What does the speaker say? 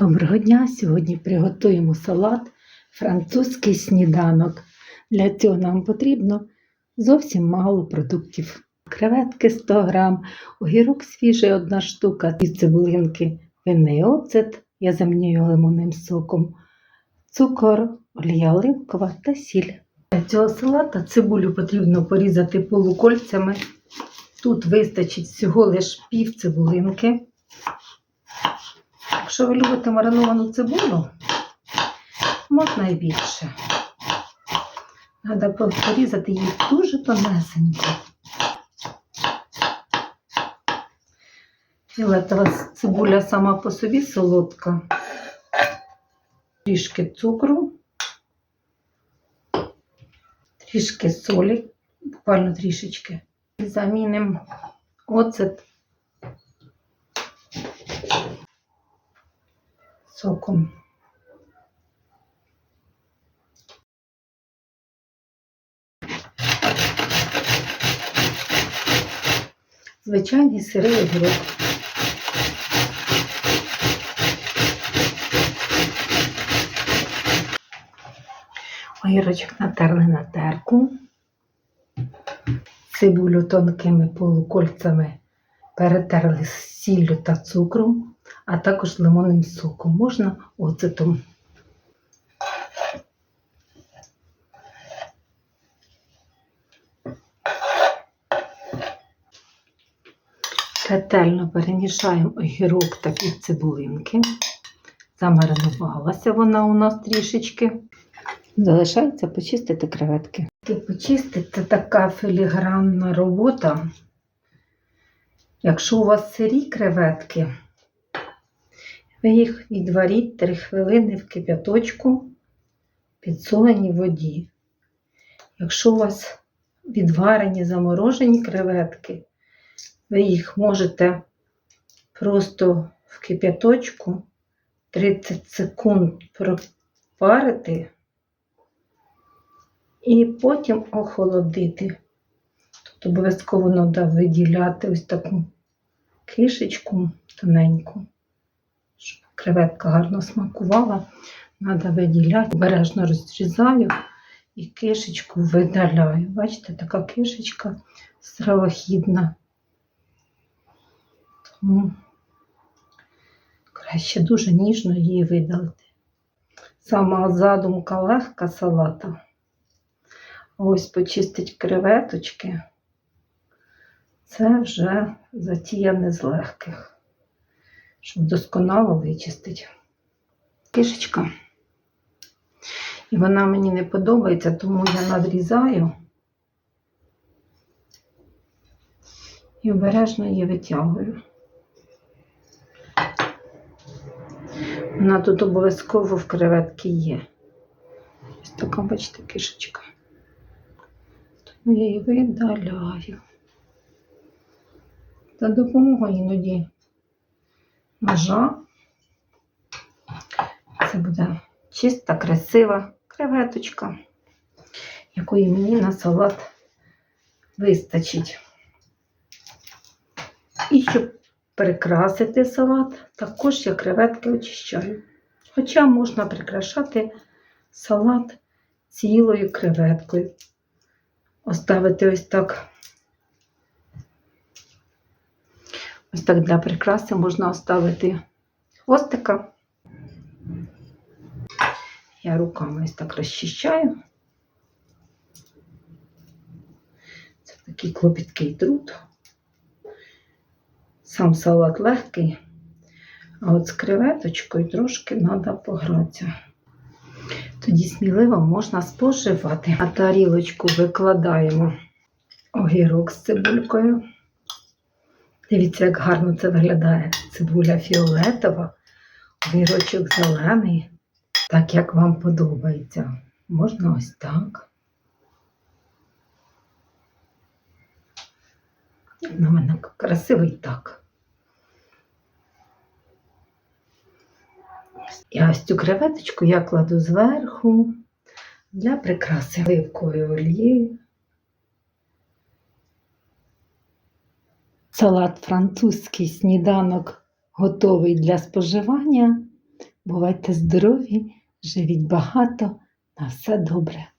Доброго дня! Сьогодні приготуємо салат французький сніданок. Для цього нам потрібно зовсім мало продуктів. Креветки 100 грам, огірок свіжий 1 штука, і цибулинки, винний оцет, я замінюю лимонним соком, цукор, олія оливкова та сіль. Для цього салата цибулю потрібно порізати полукольцями. Тут вистачить всього лише пів цибулинки. Якщо ви любите мариновану цибулю, можна і більше. Треба порізати її дуже тонесенько. Фіолетова цибуля сама по собі солодка. Трішки цукру, трішки солі, буквально трішечки. Замінимо оцет соком. Звичайний сирий огірок. Огірочок натерли на терку. Цибулю тонкими полукольцями перетерли з сіллю та цукром, а також лимонним соком. Можна оцетом. Ретельно перемішаємо огірок та півцибулинки. Замаринувалася вона у нас трішечки. Залишається почистити креветки. Почистити така філігранна робота. Якщо у вас сирі креветки, їх відваріть 3 хвилини в кип'яточку підсоленій воді. Якщо у вас відварені заморожені креветки, ви їх можете просто в кип'яточку 30 секунд пропарити і потім охолодити. Тут обов'язково треба виділяти ось таку кишечку тоненьку, креветка гарно смакувала. Треба виділяти, обережно розрізаю і кишечку видаляю. Бачите, така кишечка стравохідна. Тому краще дуже ніжно її видалити. Сама задумка легка салата. Ось почистить креветочки. Це вже затія не з легких, щоб досконало вичистити. Кишечка. І вона мені не подобається, тому я надрізаю і обережно її витягую. Вона тут обов'язково в креветки є. Ось така, бачите, кишечка. Тому я її видаляю. За допомогою іноді ножа. Це буде чиста, красива креветочка, якої мені на салат вистачить. І щоб прикрасити салат, також я креветки очищаю. Хоча можна прикрашати салат цілою креветкою. Оставити ось так. Ось так для прикраси можна оставити хвостика. Я руками ось так розчищаю. Це такий клопіткий труд. Сам салат легкий, а от з креветочкою трошки треба погратися. Тоді сміливо можна споживати. На тарілочку викладаємо огірок з цибулькою. Дивіться, як гарно це виглядає. Цибуля фіолетова, огірочок зелений, так як вам подобається. Можна ось так. На мене красиво і так. І ось цю креветочку я кладу зверху для прикраси оливковою олією. Салат французький сніданок готовий для споживання. Бувайте здорові, живіть багато, на все добре.